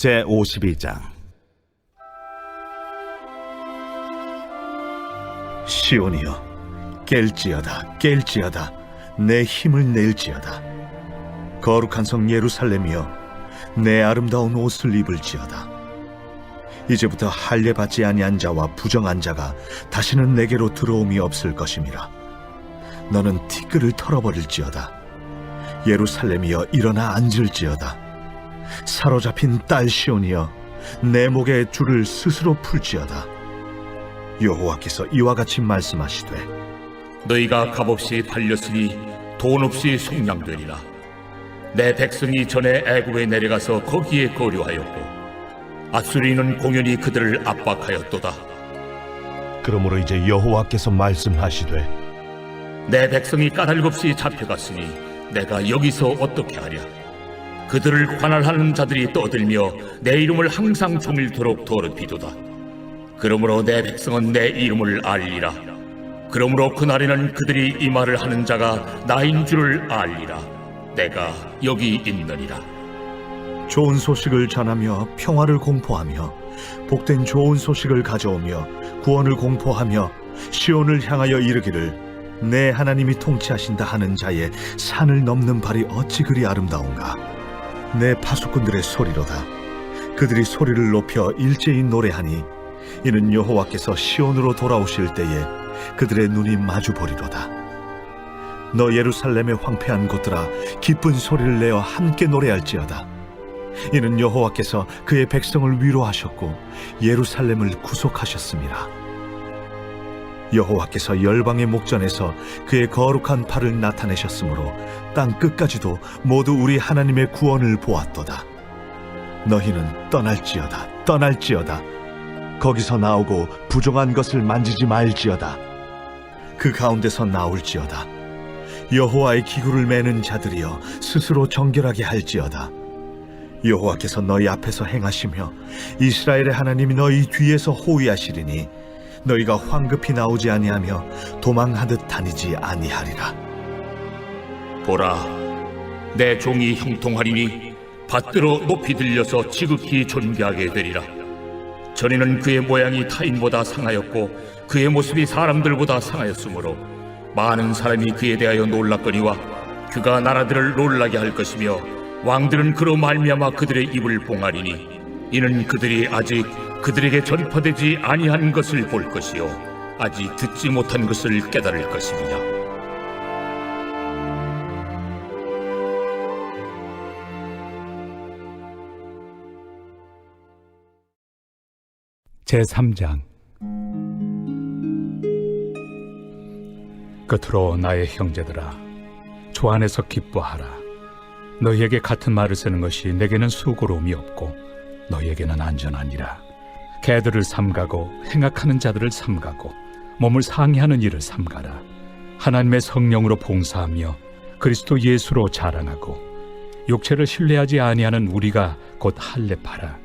제 52장. 시온이여 깰지어다 깰지어다. 내 힘을 낼지어다. 거룩한 성 예루살렘이여 내 아름다운 옷을 입을지어다. 이제부터 할례 받지 아니한 자와 부정한 자가 다시는 내게로 들어옴이 없을 것임이라. 너는 티끌을 털어버릴지어다. 예루살렘이여 일어나 앉을지어다 사로잡힌 딸 시온이여 내 목에 줄을 스스로 풀지어다 여호와께서 이와 같이 말씀하시되 너희가 값없이 팔렸으니 돈 없이 속량되리라. 내 백성이 전에 애굽에 내려가서 거기에 거류하였고 아수리는 공연히 그들을 압박하였도다. 그러므로 이제 여호와께서 말씀하시되 내 백성이 까닭없이 잡혀갔으니 내가 여기서 어떻게 하랴? 그들을 관할하는 자들이 떠들며 내 이름을 항상 종일토록 더럽히도다. 그러므로 내 백성은 내 이름을 알리라. 그러므로 그날에는 그들이 이 말을 하는 자가 나인 줄을 알리라. 내가 여기 있느니라. 좋은 소식을 전하며 평화를 공포하며 복된 좋은 소식을 가져오며 구원을 공포하며 시온을 향하여 이르기를 내 하나님이 통치하신다 하는 자의 산을 넘는 발이 어찌 그리 아름다운가 내 파수꾼들의 소리로다. 그들이 소리를 높여 일제히 노래하니 이는 여호와께서 시온으로 돌아오실 때에 그들의 눈이 마주 보리로다. 너 예루살렘의 황폐한 곳들아 기쁜 소리를 내어 함께 노래할지어다. 이는 여호와께서 그의 백성을 위로하셨고 예루살렘을 구속하셨습니다. 여호와께서 열방의 목전에서 그의 거룩한 팔을 나타내셨으므로 땅 끝까지도 모두 우리 하나님의 구원을 보았도다. 너희는 떠날지어다, 떠날지어다. 거기서 나오고 부정한 것을 만지지 말지어다. 그 가운데서 나올지어다. 여호와의 기구를 매는 자들이여 스스로 정결하게 할지어다. 여호와께서 너희 앞에서 행하시며 이스라엘의 하나님이 너희 뒤에서 호위하시리니 너희가 황급히 나오지 아니하며 도망하듯 다니지 아니하리라 보라, 내 종이 형통하리니 받들어 높이 들려서 지극히 존귀하게 되리라. 전에는 그의 모양이 타인보다 상하였고 그의 모습이 사람들보다 상하였으므로 많은 사람이 그에 대하여 놀랐거니와 그가 나라들을 놀라게 할 것이며 왕들은 그로 말미암아 그들의 입을 봉하리니 이는 그들이 아직 그들에게 전파되지 아니한 것을 볼 것이요. 아직 듣지 못한 것을 깨달을 것입니다. 제3장. 끝으로 나의 형제들아 주 안에서 기뻐하라. 너희에게 같은 말을 쓰는 것이 내게는 수고로움이 없고 너희에게는 안전하니라 개들을 삼가고 행악하는 자들을 삼가고 몸을 상해하는 일을 삼가라. 하나님의 성령으로 봉사하며 그리스도 예수로 자랑하고 육체를 신뢰하지 아니하는 우리가 곧 할례파라.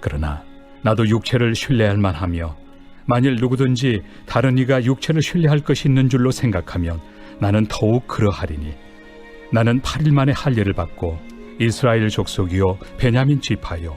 그러나 나도 육체를 신뢰할 만하며 만일 누구든지 다른 이가 육체를 신뢰할 것이 있는 줄로 생각하면 나는 더욱 그러하리니 나는 8일 만에 할례를 받고 이스라엘 족속이요 베냐민 지파요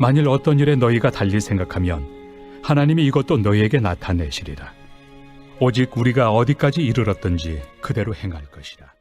만일 어떤 일에 너희가 달리 생각하면 하나님이 이것도 너희에게 나타내시리라. 오직 우리가 어디까지 이르렀든지 그대로 행할 것이라.